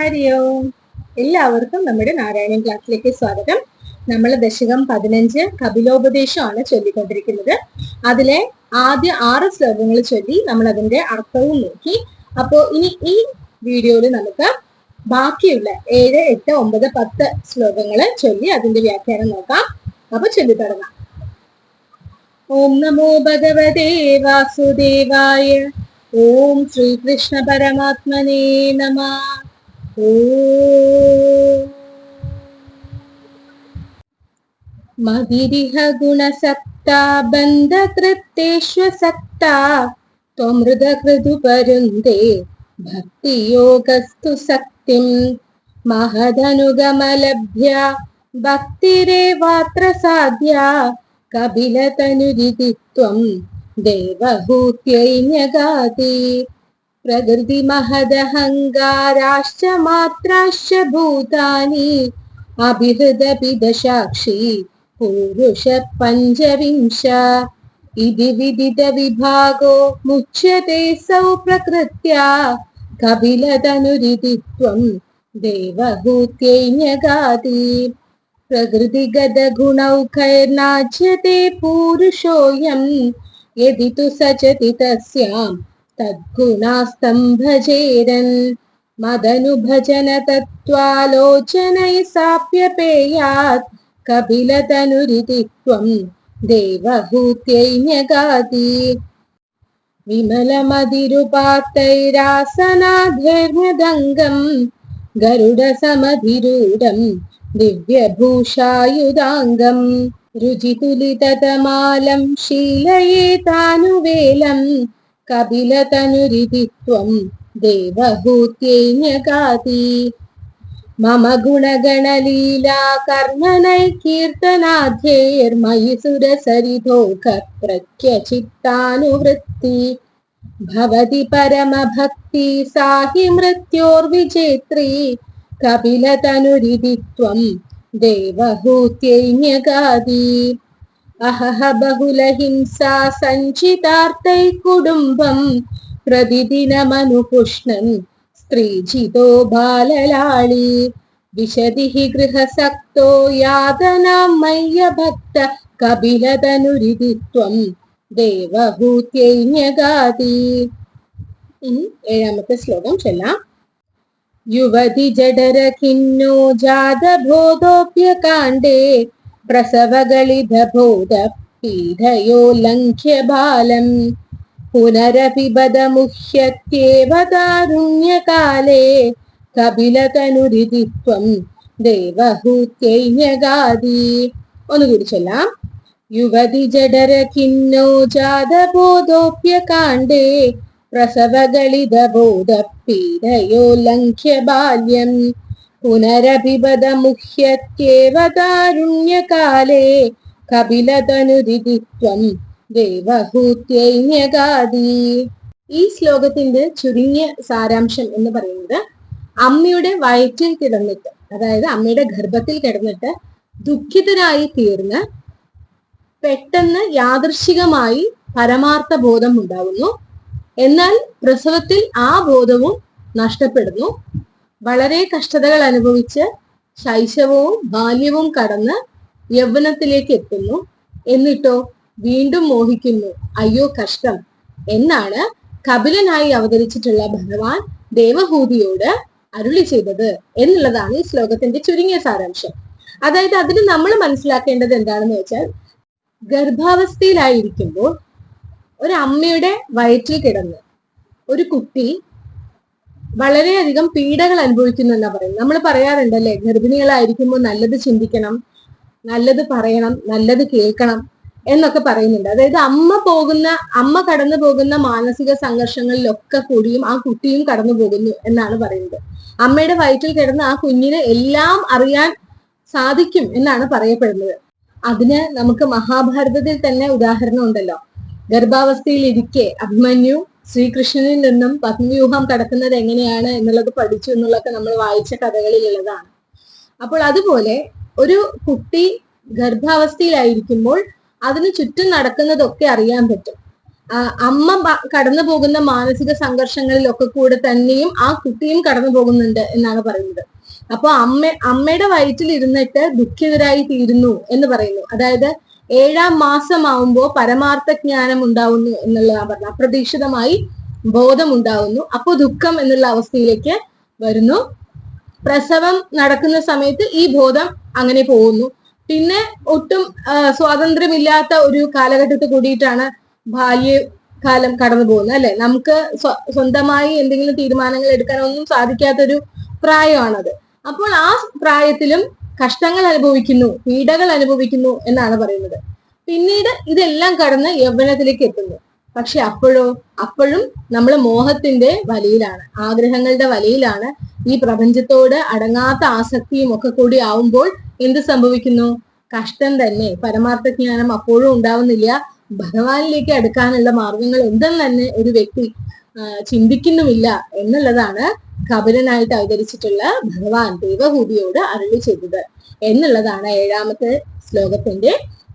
ഹരി ഓം എല്ലാവർക്കും നമ്മുടെ നാരായണൻ ക്ലാസ്സിലേക്ക് സ്വാഗതം. നമ്മൾ ദശകം പതിനഞ്ച് കപിലോപദേശമാണ് ചൊല്ലിക്കൊണ്ടിരിക്കുന്നത്. അതിലെ ആദ്യ ആറ് ശ്ലോകങ്ങൾ ചൊല്ലി നമ്മൾ അതിന്റെ അർത്ഥവും നോക്കി. അപ്പോ ഇനി ഈ വീഡിയോയിൽ നമുക്ക് ബാക്കിയുള്ള ഏഴ് എട്ട് ഒമ്പത് പത്ത് ശ്ലോകങ്ങൾ ചൊല്ലി അതിന്റെ വ്യാഖ്യാനം നോക്കാം. അപ്പൊ ചൊല്ലി തുടങ്ങാം. ഓം നമോ ഭഗവതേ വാസുദേവായ. ഓം ശ്രീകൃഷ്ണ പരമാത്മനേ നമ. मदिरिह गुणसक्ता बन्धतृत्तेष्वसक्ता त्वमृदकृदुपरुन्दे भक्तियोगस्तु शक्तिं। महदनुगमलभ्या भक्तिरेवात्र साध्या कपिलतनुदिति त्वं देवहूत्यै न्यगाति। प्रकृतिमहदहङ्गाराश्च मात्राश्च भूतानि अभिहृदपिदसाक्षी पञ्चविंश इति विदितविभागो मुच्यते सौ प्रकृत्या कपिलतनुरिति त्वं देवहूत्यैन्यगाति प्रकृतिगतगुणौखैर्नाच्यते पूरुषोऽयं यदि तु सचति तस्याम् തദ്ഗുണാസ്തംഭചേരൻ മദനുഭജന തത്വാലോചനൈ സാപ്യപേയാത് കപിലതനുരിതി ത്വം ദേവഭൂത്യൈന്യഗാതി വിമലമതിരുപാത്തൈരാസനാധൈർമദംഗം ഗരുഡസമധിരൂഢം ദിവ്യഭൂഷായുധാംഗം രുചിതുലിതമാലം ശീലയേതാനുവേലം കപിലതനുരിതി ത്വം ദേവഭൂത്യൈന്യകാതി മമ ഗുണഗണലീലാ കർണനൈ കീർത്തനാധ്യേർമയിസുരസരിധോഖ പ്രത്യചിത്താനുവൃത്തി ഭവതി പരമഭക്തി സാഹി മൃത്യോർവിജേത്രീ കപിലതനുരിതി ത്വം ദേവഹൂത്യൈന്യകാതി അഹഹ ബഹുലഹിംസാ സഞ്ചിതാർത്ഥൈ കുടുംബം പ്രതിദിനമനുപുഷ്ണൻ സ്ത്രീജിതോ ബാലലാളി വിശതി ഗൃഹസക്തോ യാതനാമയ്യ ഭക്ത കപിലതനുരിതിത്വം ദേവഭൂത്യൈന്യഗാതി ഇനി ഏഴാമത്തെ ശ്ലോകം ചൊല്ലാം. യുവതി ജഡരഖിന്നോ ജാതബോധോപ്യകാണ്ഡേ ലംഘ്യ ബാലം പുനരപിബദമുഹ്യത്യേവ താരുണ്യകാലേ കപിലതനുരിതി ത്വം ദേവഹൂത്യൈന്യഗാതി ഒന്നുകൂടി ചൊല്ലാം। യുവതി ജഡരഖിന്നോ ജാതബോധോപ്യകാണ്ഡേ। പ്രസവഗളിതബോധ പീഡയോ ബാല്യം പുനരഭിപദമുഹ്യത്യേവ താരുണ്യകാലേ കപിലതനുരിതി ത്വം ദേവഹൂത്യൈന്യകാദി ഈ ശ്ലോകത്തിന്റെ ചുരുങ്ങിയ സാരാംശം എന്ന് പറയുന്നത് അമ്മയുടെ വയറ്റിൽ കിടന്നിട്ട് അതായത് അമ്മയുടെ ഗർഭത്തിൽ കിടന്നിട്ട് ദുഃഖിതരായി തീർന്ന് പെട്ടെന്ന് യാദൃശികമായി പരമാർത്ഥ ബോധം ഉണ്ടാവുന്നു. എന്നാൽ പ്രസവത്തിൽ ആ ബോധവും നഷ്ടപ്പെടുന്നു. വളരെ കഷ്ടതകൾ അനുഭവിച്ച് ശൈശവവും ബാല്യവും കടന്ന് യൗവനത്തിലേക്ക് എത്തുന്നു. എന്നിട്ടോ വീണ്ടും മോഹിക്കുന്നു. അയ്യോ കഷ്ടം എന്നാണ് കപിലനായി അവതരിച്ചിട്ടുള്ള ഭഗവാൻ ദേവഭൂതിയോട് അരുളി ചെയ്തത് എന്നുള്ളതാണ് ഈ ശ്ലോകത്തിന്റെ ചുരുങ്ങിയ സാരാംശം. അതായത് അതിന് നമ്മൾ മനസ്സിലാക്കേണ്ടത് എന്താണെന്ന് വെച്ചാൽ ഗർഭാവസ്ഥയിലായിരിക്കുമ്പോൾ ഒരു അമ്മയുടെ വയറ്റിൽ കിടന്ന് ഒരു കുട്ടി വളരെയധികം പീഡകൾ അനുഭവിക്കുന്നു എന്നാ പറയുന്നത്. നമ്മൾ പറയാറുണ്ട് അല്ലെ ഗർഭിണികളായിരിക്കുമ്പോൾ നല്ലത് ചിന്തിക്കണം നല്ലത് പറയണം നല്ലത് കേൾക്കണം എന്നൊക്കെ പറയുന്നുണ്ട്. അതായത് അമ്മ പോകുന്ന അമ്മ കടന്നു പോകുന്ന മാനസിക സംഘർഷങ്ങളിലൊക്കെ കൂടിയും ആ കുട്ടിയും കടന്നു പോകുന്നു എന്നാണ് പറയുന്നത്. അമ്മയുടെ വയറ്റിൽ കിടന്ന് ആ കുഞ്ഞിന് എല്ലാം അറിയാൻ സാധിക്കും എന്നാണ് പറയപ്പെടുന്നത്. അതിന് നമുക്ക് മഹാഭാരതത്തിൽ തന്നെ ഉദാഹരണം ഉണ്ടല്ലോ. ഗർഭാവസ്ഥയിൽ ഇരിക്കെ അഭിമന്യു ശ്രീകൃഷ്ണനിൽ നിന്നും പത്മവ്യൂഹം കടക്കുന്നത് എങ്ങനെയാണ് എന്നുള്ളത് പഠിച്ചു എന്നുള്ളൊക്കെ നമ്മൾ വായിച്ച കഥകളിലുള്ളതാണ്. അപ്പോൾ അതുപോലെ ഒരു കുട്ടി ഗർഭാവസ്ഥയിലായിരിക്കുമ്പോൾ അതിന് ചുറ്റും നടക്കുന്നതൊക്കെ അറിയാൻ പറ്റും. അമ്മ കടന്നു പോകുന്ന മാനസിക സംഘർഷങ്ങളിലൊക്കെ കൂടെ തന്നെയും ആ കുട്ടിയും കടന്നു പോകുന്നുണ്ട് എന്നാണ് പറയുന്നത്. അപ്പോൾ അമ്മ അമ്മയുടെ വയറ്റിൽ ഇരുന്നിട്ട് ദുഃഖിതരായി തീരുന്നു എന്ന് പറയുന്നു. അതായത് ഏഴാം മാസമാവുമ്പോ പരമാർത്ഥ ജ്ഞാനം ഉണ്ടാവുന്നു എന്നുള്ളതാണ് പറഞ്ഞത് അപ്രതീക്ഷിതമായി ബോധം ഉണ്ടാവുന്നു അപ്പോൾ ദുഃഖം എന്നുള്ള അവസ്ഥയിലേക്ക് വരുന്നു. പ്രസവം നടക്കുന്ന സമയത്ത് ഈ ബോധം അങ്ങനെ പോകുന്നു. പിന്നെ ഒട്ടും സ്വാതന്ത്ര്യമില്ലാത്ത ഒരു കാലഘട്ടത്തിൽ കൂടിയിട്ടാണ് ബാല്യകാലം കടന്നു പോകുന്നത് അല്ലെ? നമുക്ക് സ്വന്തമായി എന്തെങ്കിലും തീരുമാനങ്ങൾ എടുക്കാനൊന്നും സാധിക്കാത്തൊരു പ്രായമാണത്. അപ്പോൾ ആ പ്രായത്തിലും കഷ്ടങ്ങൾ അനുഭവിക്കുന്നു പീഡകൾ അനുഭവിക്കുന്നു എന്നാണ് പറയുന്നത്. പിന്നീട് ഇതെല്ലാം കടന്ന് യൗവനത്തിലേക്ക് എത്തുന്നു. പക്ഷെ അപ്പോഴോ അപ്പോഴും നമ്മൾ മോഹത്തിന്റെ വലയിലാണ് ആഗ്രഹങ്ങളുടെ വലയിലാണ്. ഈ പ്രപഞ്ചത്തോട് അടങ്ങാത്ത ആസക്തിയും ഒക്കെ കൂടി ആവുമ്പോൾ എന്ത് സംഭവിക്കുന്നു? കഷ്ടം തന്നെ. പരമാർത്ഥജ്ഞാനം അപ്പോഴും ഉണ്ടാവുന്നില്ല. ഭഗവാനിലേക്ക് അടുക്കാനുള്ള മാർഗങ്ങൾ എന്തെന്ന് തന്നെ ഒരു വ്യക്തി ചിന്തിക്കുന്നുമില്ല എന്നുള്ളതാണ് കപിലനായിട്ട് അവതരിച്ചിട്ടുള്ള ഭഗവാൻ ദേവഹൂതിയോട് അരളി ചെയ്തത് എന്നുള്ളതാണ് ഏഴാമത്തെ ശ്ലോകത്തിന്റെ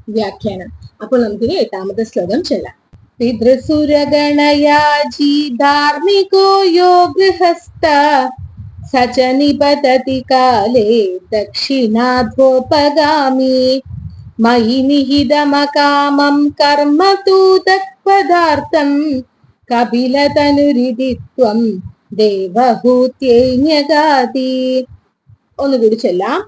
വ്യാഖ്യാനം. അപ്പോൾ നമുക്ക് എട്ടാമത്തെ ശ്ലോകം ചെല്ലാം. പിതൃസുരഗണയാജി ധാർമ്മികോ യോ ഗൃഹസ്ഥ സച നിപതതി കാലേ ദക്ഷിണാധോപഗാമി മയി നിഹിതമകാമം കർമ്മ തൂ തത്പദാർത്ഥം കപിലതനുരിതി ദേവഹൂത്യൈന്യഗാതി ഒന്നുകൂടി ചൊല്ലാം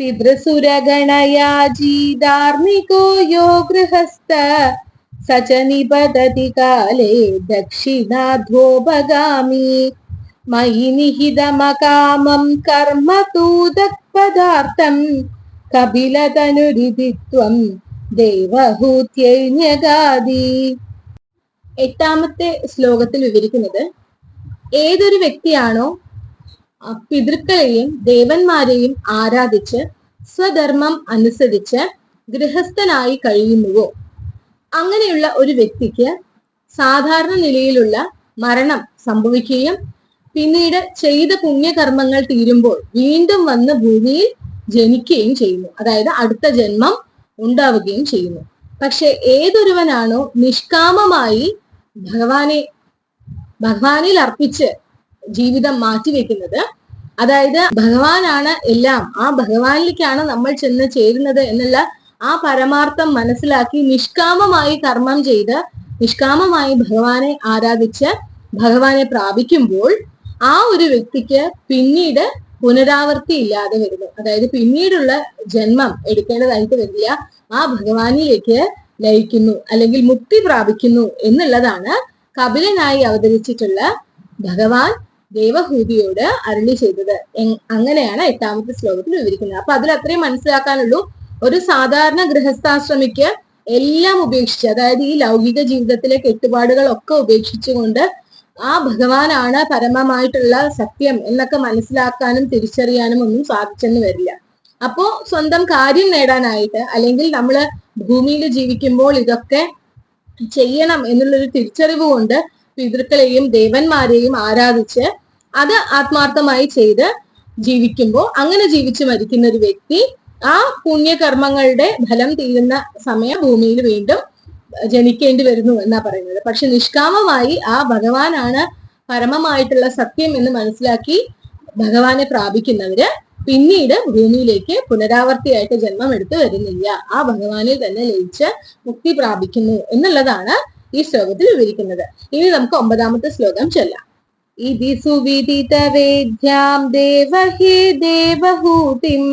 പിതൃസുരഗണയാജി ധാർമ്മികോ യോ ഗൃഹസ്ഥ. സ ച നിപതതി കാലേ ദക്ഷിണാധോപഗാമി മയി നിഹിതമകാമം കർമ്മ തൂതത്പദാർത്ഥം കപിലതനുരിതിത്വം ദേവഹൂത്യൈന്യഗാതി എട്ടാമത്തെ ശ്ലോകത്തിൽ വിവരിക്കുന്നത് ഏതൊരു വ്യക്തിയാണോ പിതൃക്കളെയും ദേവന്മാരെയും ആരാധിച്ച് സ്വധർമ്മം അനുസരിച്ച് ഗൃഹസ്ഥനായി കഴിയുന്നുവോ? അങ്ങനെയുള്ള ഒരു വ്യക്തിക്ക് സാധാരണ നിലയിലുള്ള മരണം സംഭവിക്കുകയും പിന്നീട് ചെയ്ത പുണ്യകർമ്മങ്ങൾ തീരുമ്പോൾ വീണ്ടും വന്ന് ഭൂമിയിൽ ജനിക്കുകയും ചെയ്യുന്നു. അതായത് അടുത്ത ജന്മം ഉണ്ടാവുകയും ചെയ്യുന്നു. പക്ഷെ ഏതൊരുവനാണോ നിഷ്കാമമായി ഭഗവാനെ ഭഗവാനിൽ അർപ്പിച്ച് ജീവിതം മാറ്റിവെക്കുന്നത് അതായത് ഭഗവാനാണ് എല്ലാം. ആ ഭഗവാനിലേക്കാണ് നമ്മൾ ചെന്ന് ചേരുന്നത് എന്നുള്ള ആ പരമാർത്ഥം മനസ്സിലാക്കി നിഷ്കാമമായി കർമ്മം ചെയ്ത് നിഷ്കാമമായി ഭഗവാനെ ആരാധിച്ച് ഭഗവാനെ പ്രാപിക്കുമ്പോൾ ആ ഒരു വ്യക്തിക്ക് പിന്നീട് പുനരാവർത്തി ഇല്ലാതെ വരുന്നു. അതായത് പിന്നീടുള്ള ജന്മം എടുക്കേണ്ടതായിട്ട് വരില്ല. ആ ഭഗവാനിലേക്ക് ലയിക്കുന്നു അല്ലെങ്കിൽ മുക്തി പ്രാപിക്കുന്നു എന്നുള്ളതാണ് കപിലനായി അവതരിച്ചിട്ടുള്ള ഭഗവാൻ ദേവഹൂതിയോട് അരുളി ചെയ്തത്. അങ്ങനെയാണ് എട്ടാമത്തെ ശ്ലോകത്തിൽ വിവരിക്കുന്നത്. അപ്പൊ അതിൽ അത്രയും മനസ്സിലാക്കാനുള്ളൂ. ഒരു സാധാരണ ഗൃഹസ്ഥാശ്രമിക്ക് എല്ലാം ഉപേക്ഷിച്ച് അതായത് ഈ ലൗകിക ജീവിതത്തിലെ കെട്ടുപാടുകളൊക്കെ ഉപേക്ഷിച്ചുകൊണ്ട് ആ ഭഗവാനാണ് പരമമായിട്ടുള്ള സത്യം എന്നൊക്കെ മനസ്സിലാക്കാനും തിരിച്ചറിയാനും ഒന്നും സാധിച്ചെന്ന് വരില്ല. അപ്പോ സ്വന്തം കാര്യം നേടാനായിട്ട് അല്ലെങ്കിൽ നമ്മൾ ഭൂമിയിൽ ജീവിക്കുമ്പോൾ ഇതൊക്കെ ചെയ്യണം എന്നുള്ളൊരു തിരിച്ചറിവ് കൊണ്ട് പിതൃക്കളെയും ദേവന്മാരെയും ആരാധിച്ച് അത് ആത്മാർത്ഥമായി ചെയ്ത് ജീവിക്കുമ്പോൾ അങ്ങനെ ജീവിച്ച് മരിക്കുന്ന ഒരു വ്യക്തി ആ പുണ്യകർമ്മങ്ങളുടെ ഫലം തീരുന്ന സമയം ഭൂമിയിൽ വീണ്ടും ജനിക്കേണ്ടി വരുന്നു എന്നാ പറയുന്നത്. പക്ഷെ നിഷ്കാമമായി ആ ഭഗവാനാണ് പരമമായിട്ടുള്ള സത്യം എന്ന് മനസ്സിലാക്കി ഭഗവാനെ പ്രാപിക്കുന്നവര് പിന്നീട് ഭൂമിയിലേക്ക് പുനരാവർത്തിയായിട്ട് ജന്മം എടുത്തു വരുന്നില്ല. ആ ഭഗവാനിൽ തന്നെ ലയിച്ച് മുക്തി പ്രാപിക്കുന്നു എന്നുള്ളതാണ് ഈ ശ്ലോകത്തിൽ വിവരിക്കുന്നത്. ഇനി നമുക്ക് ഒമ്പതാമത്തെ ശ്ലോകം ചൊല്ലാം. ഇതി സുവിദിത വേദ്യാം ദേവഹി ദേവഹൂതിം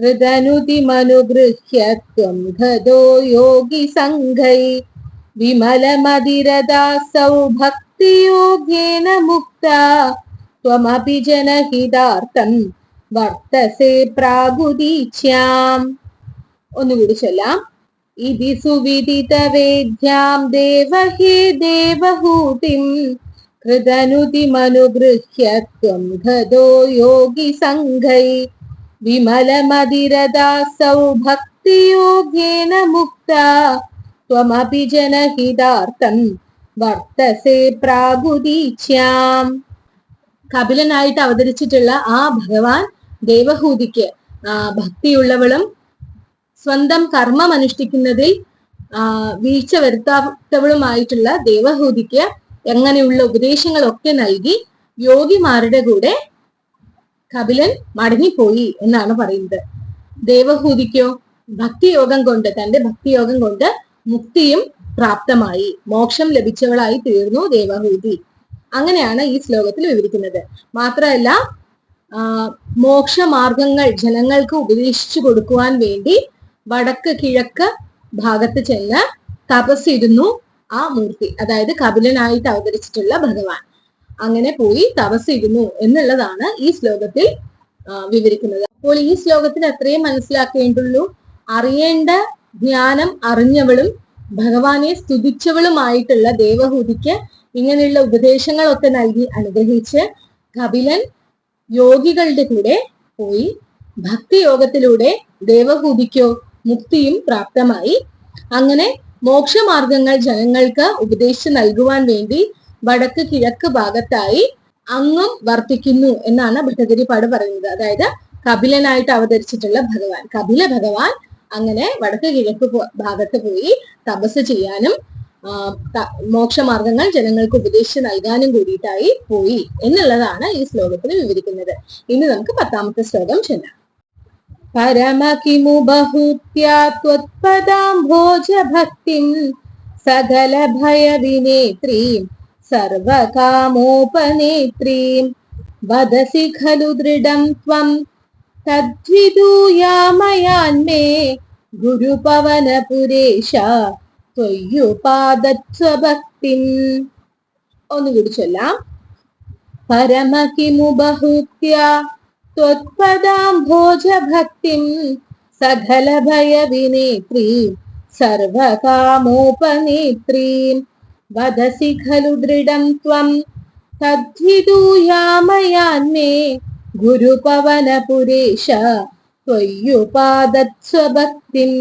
ഹൃദനുതിമനുഗൃഹ്യത്വം ഹതോ യോഗി സംഘൈ വിമലമതിരദാസൗ ഭക്തിയോഗേന മുക്ത ത്വമപി ജനഹിതാർത്ഥം വർത്തസേ പ്രാഗുദീച്യാം ഒന്നുകൂടി ചൊല്ലാം. ഇതി സുവിദിത വേദ്യാം ദേവഹി ദേവഹൂതിം ഹൃദനുതിമനുഗൃഹ്യ ത്വം ഗതോ യോഗി സംഘൈ. വിമലമതിരദാസൗ ഭക്തിയോഗേന മുക്ത. ത്വമപി ജനഹിതാർത്ഥം വർത്തസേ പ്രാഗുദീച്യാം കപിലനായിട്ട് അവതരിച്ചിട്ടുള്ള ആ ഭഗവാൻ ദേവഹൂതിക്ക് ഭക്തിയുള്ളവളും സ്വന്തം കർമ്മം അനുഷ്ഠിക്കുന്നതിൽ വീഴ്ച വരുത്താത്തവളുമായിട്ടുള്ള ദേവഹൂതിക്ക് എങ്ങനെയുള്ള ഉപദേശങ്ങളൊക്കെ നൽകി യോഗിമാരുടെ കൂടെ കപിലൻ മടങ്ങിപ്പോയി എന്നാണ് പറയുന്നത്. ദേവഹൂതിക്കോ ഭക്തിയോഗം കൊണ്ട് തന്റെ ഭക്തിയോഗം കൊണ്ട് മുക്തിയും പ്രാപ്തമായി മോക്ഷം ലഭിച്ചവളായി തീർന്നു ദേവഹൂതി. അങ്ങനെയാണ് ഈ ശ്ലോകത്തിൽ വിവരിക്കുന്നത്. മാത്രമല്ല മോക്ഷമാർഗങ്ങൾ ജനങ്ങൾക്ക് ഉപദേശിച്ചു കൊടുക്കുവാൻ വേണ്ടി വടക്ക് കിഴക്ക് ഭാഗത്ത് ചെന്ന് തപസ്സിരുന്നു ആ മൂർത്തി. അതായത് കപിലനായിട്ട് അവതരിച്ചിട്ടുള്ള ഭഗവാൻ. അങ്ങനെ പോയി തപസ്സിരുന്നു എന്നുള്ളതാണ് ഈ ശ്ലോകത്തിൽ വിവരിക്കുന്നത്. അപ്പോൾ ഈ ശ്ലോകത്തിൽ അത്രയും മനസ്സിലാക്കേണ്ടുള്ളൂ. അറിയേണ്ട ജ്ഞാനം അറിഞ്ഞവളും ഭഗവാനെ സ്തുതിച്ചവളുമായിട്ടുള്ള ദേവഹൂതിക്ക് ഇങ്ങനെയുള്ള ഉപദേശങ്ങളൊക്കെ നൽകി അനുഗ്രഹിച്ച് കപിലൻ യോഗികളുടെ കൂടെ പോയി ഭക്തിയോഗത്തിലൂടെ ദേവഭൂതിക്കോ മുക്തിയും പ്രാപ്തമായി. അങ്ങനെ മോക്ഷമാർഗങ്ങൾ ജനങ്ങൾക്ക് ഉപദേശിച്ച് നൽകുവാൻ വേണ്ടി വടക്ക് കിഴക്ക് ഭാഗത്തായി അങ്ങും വർത്തിക്കുന്നു എന്നാണ് ഭട്ടതിരിപ്പാട് പറയുന്നത്. അതായത് കപിലനായിട്ട് അവതരിച്ചിട്ടുള്ള ഭഗവാൻ. കപില ഭഗവാൻ അങ്ങനെ വടക്ക് കിഴക്ക് ഭാഗത്ത് പോയി തപസ് ചെയ്യാനും മോക്ഷമാർഗങ്ങൾ ജനങ്ങൾക്ക് ഉപദേശിച്ച് നൽകാനും കൂടിയിട്ടായി പോയി എന്നുള്ളതാണ് ഈ ശ്ലോകത്തിന് വിവരിക്കുന്നത്. ഇനി നമുക്ക് പത്താമത്തെ ശ്ലോകം ചെല്ലാം. പരമകിമു ബഹുത്യാത്വത്പദാം ഭോജഭക്തി ഭക്തിം സകല ഭയവിനേത്രീം സർവകാമോപനേത്രീം വദസി ഖലു ദൃഢം ത്വം തദ്വിദൂയാമയാന്മേ ഗുരുപവനപുരേശ ത്വയ്യുപാദത്വഭക്തിം ഒന്നുകൂടി ചൊല്ലാം. പരമകിമു ബഹൂത്യ ത്വത്പദാംഭോജ ഭക്തിം സകല ഭയവിനേത്രീം സർവകാമോപനേത്രീം. വദസി ഖലു ദൃഢം ത്വം തദ്വിദൂയാമയാന്മേ ഗുരുപവനപുരേശ ത്വയ്യുപാദത്വഭക്തിം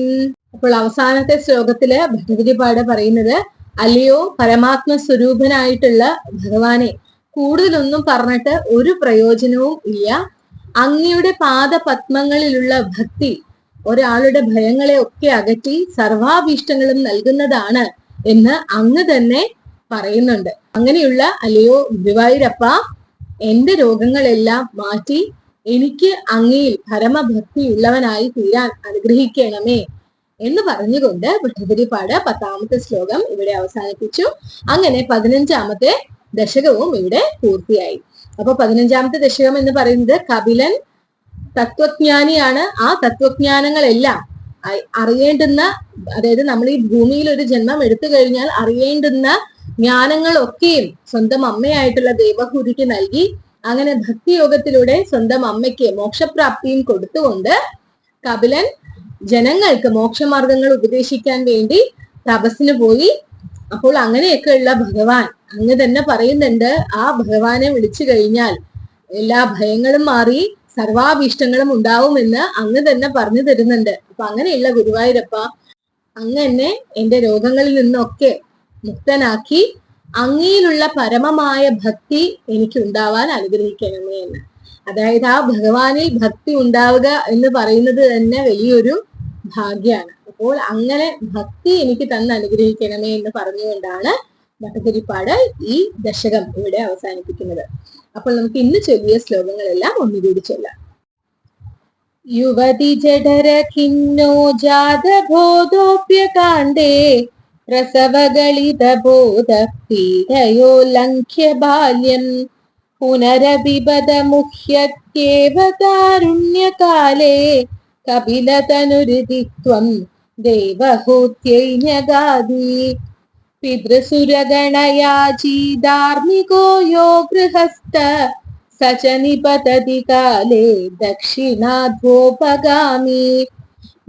അപ്പോൾ അവസാനത്തെ ശ്ലോകത്തിൽ ഭഗവതിപാട് പറയുന്നത് അലിയോ പരമാത്മ സ്വരൂപനായിട്ടുള്ള ഭഗവാനെ കൂടുതലൊന്നും പറഞ്ഞിട്ട് ഒരു പ്രയോജനവും ഇല്ല. അങ്ങയുടെ പാദപത്മങ്ങളിലുള്ള ഭക്തി ഒരാളുടെ ഭയങ്ങളെ ഒക്കെ അകറ്റി സർവാഭീഷ്ടങ്ങളും നൽകുന്നതാണ് എന്ന് അങ്ങ് തന്നെ പറയുന്നുണ്ട്. അങ്ങനെയുള്ള അലിയോ ഗുരുവായൂരപ്പ എന്റെ രോഗങ്ങളെല്ലാം മാറ്റി എനിക്ക് അങ്ങയിൽ പരമഭക്തിയുള്ളവനായി തീരാൻ അനുഗ്രഹിക്കണമേ. എന്ന് പറഞ്ഞുകൊണ്ട് ഭട്ടതിരിപ്പാട് പത്താമത്തെ ശ്ലോകം ഇവിടെ അവസാനിപ്പിച്ചു. അങ്ങനെ പതിനഞ്ചാമത്തെ ദശകവും ഇവിടെ പൂർത്തിയായി. അപ്പൊ പതിനഞ്ചാമത്തെ ദശകം എന്ന് പറയുന്നത് കപിലൻ തത്വജ്ഞാനിയാണ്. ആ തത്വജ്ഞാനങ്ങളെല്ലാം അറിയേണ്ടുന്ന അതായത് നമ്മൾ ഈ ഭൂമിയിൽ ഒരു ജന്മം എടുത്തു കഴിഞ്ഞാൽ അറിയേണ്ടുന്ന ജ്ഞാനങ്ങളൊക്കെയും സ്വന്തം അമ്മയായിട്ടുള്ള ദേവഹൂതിക്ക് നൽകി അങ്ങനെ ഭക്തിയോഗത്തിലൂടെ സ്വന്തം അമ്മയ്ക്ക് മോക്ഷപ്രാപ്തിയും കൊടുത്തുകൊണ്ട് കപിലൻ ജനങ്ങൾക്ക് മോക്ഷമാർഗങ്ങൾ ഉപദേശിക്കാൻ വേണ്ടി തപസ്സിന് പോയി. അപ്പോൾ അങ്ങനെയൊക്കെയുള്ള ഭഗവാൻ അങ്ങ് തന്നെ പറയുന്നുണ്ട്. ആ ഭഗവാനെ വിളിച്ചു കഴിഞ്ഞാൽ എല്ലാ ഭയങ്ങളും മാറി സർവാഭീഷ്ടങ്ങളും ഉണ്ടാവുമെന്ന് അങ്ങ് തന്നെ പറഞ്ഞു തരുന്നുണ്ട്. അപ്പൊ അങ്ങനെയുള്ള ഗുരുവായൂരപ്പ അങ്ങ് എന്നെ എന്റെ രോഗങ്ങളിൽ നിന്നൊക്കെ മുക്തനാക്കി അങ്ങയിലുള്ള പരമമായ ഭക്തി എനിക്ക് ഉണ്ടാവാൻ അനുഗ്രഹിക്കണമേ എന്ന്. അതായത് ആ ഭഗവാനിൽ ഭക്തി ഉണ്ടാവുക എന്ന് പറയുന്നത് തന്നെ വലിയൊരു ഭാഗ്യാണ്. അപ്പോൾ അങ്ങനെ ഭക്തി എനിക്ക് തന്ന് അനുഗ്രഹിക്കണമേ എന്ന് പറഞ്ഞുകൊണ്ടാണ് ഭട്ടതിരിപ്പാട് ഈ ദശകം ഇവിടെ അവസാനിപ്പിക്കുന്നത്. അപ്പോൾ നമുക്ക് ഇന്ന് ചൊല്ലിയ ശ്ലോകങ്ങളെല്ലാം ഒന്നുകൂടി ചൊല്ലാം. യുവതി ജഠര ഖിന്നോ പീഡയോ ലംഘ്യ ബാല്യം പുനരവിപദ മുഹ്യത്യേവ കാരുണ്യകാലേ കപിലതനുരുതിത്വം ദേവഹൂത്യൈ ന്യഗാദി പിതൃസുരഗണയാചീ ധാർമ്മികോ യോ ഗൃഹസ്ഥ स च निपतति काले दक्षिणाध्वोपगामी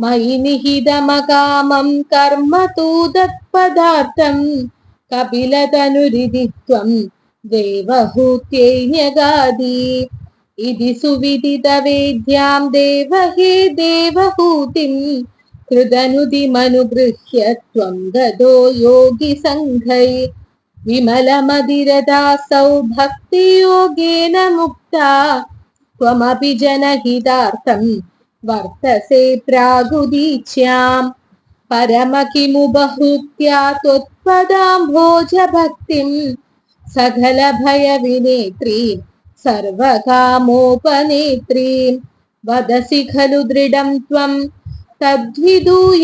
मयि निहितमकामं कर्म तु तत्पदार्थं कपिलतनुरिति त्वं देवहूत्यै न्यगादि ഇതി സുവിദിതവേദ്യാം ദേവഹേ ദേവഹൂതിം ഹൃദനുതിമനുഗൃഹ്യ ത്വം ഗതോ യോഗി സംഘൈ. വിമലമതിരദാസൗ ഭക്തിയോഗേന മുക്ത. ത്വമപി ജനഹിതാർത്ഥം വർത്തസേ പ്രാഗുദീച്യാം. പരമകിമുപഹൂത്യാ ത്വത്പദാം ഭോജഭക്തിം സകലഭയവിനേത്രീം സർവകാമോപനേത്രീം വദസി ഖലു ദൃഢം ത്വം. തദ്വിദൂയാമയാന്നേ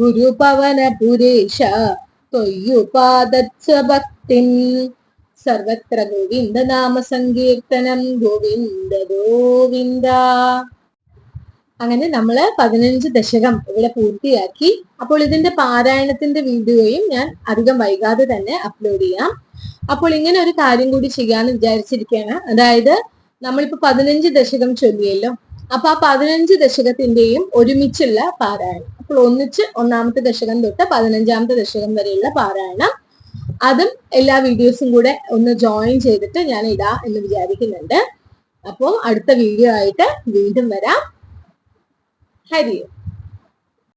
ഗുരുപവനപുരേശ त्वय्युपादत्स ഭക്തിം സർവത്ര ഗോവിന്ദ നാമ സങ്കീർത്തനം ഗോവിന്ദ ഗോവിന്ദ. അങ്ങനെ നമ്മൾ പതിനഞ്ച് ദശകം ഇവിടെ പൂർത്തിയാക്കി. അപ്പോൾ ഇതിന്റെ പാരായണത്തിന്റെ വീഡിയോയും ഞാൻ അധികം വൈകാതെ തന്നെ അപ്ലോഡ് ചെയ്യാം. അപ്പോൾ ഇങ്ങനെ ഒരു കാര്യം കൂടി ചെയ്യാന്ന് വിചാരിച്ചിരിക്കുകയാണ് അതായത് നമ്മളിപ്പോ പതിനഞ്ച് ദശകം ചൊല്ലിയല്ലോ. അപ്പൊ ആ പതിനഞ്ച് ദശകത്തിന്റെയും ഒരുമിച്ചുള്ള പാരായണം. അപ്പോൾ ഒന്നിച്ച് ഒന്നാമത്തെ ദശകം തൊട്ട് പതിനഞ്ചാമത്തെ ദശകം വരെയുള്ള പാരായണം. അതും എല്ലാ വീഡിയോസും കൂടെ ഒന്ന് ജോയിൻ ചെയ്തിട്ട് ഞാൻ ഇടാം എന്ന് വിചാരിക്കുന്നുണ്ട്. അപ്പോൾ അടുത്ത വീഡിയോ ആയിട്ട് വീണ്ടും വരാം. ഹരി ഓം.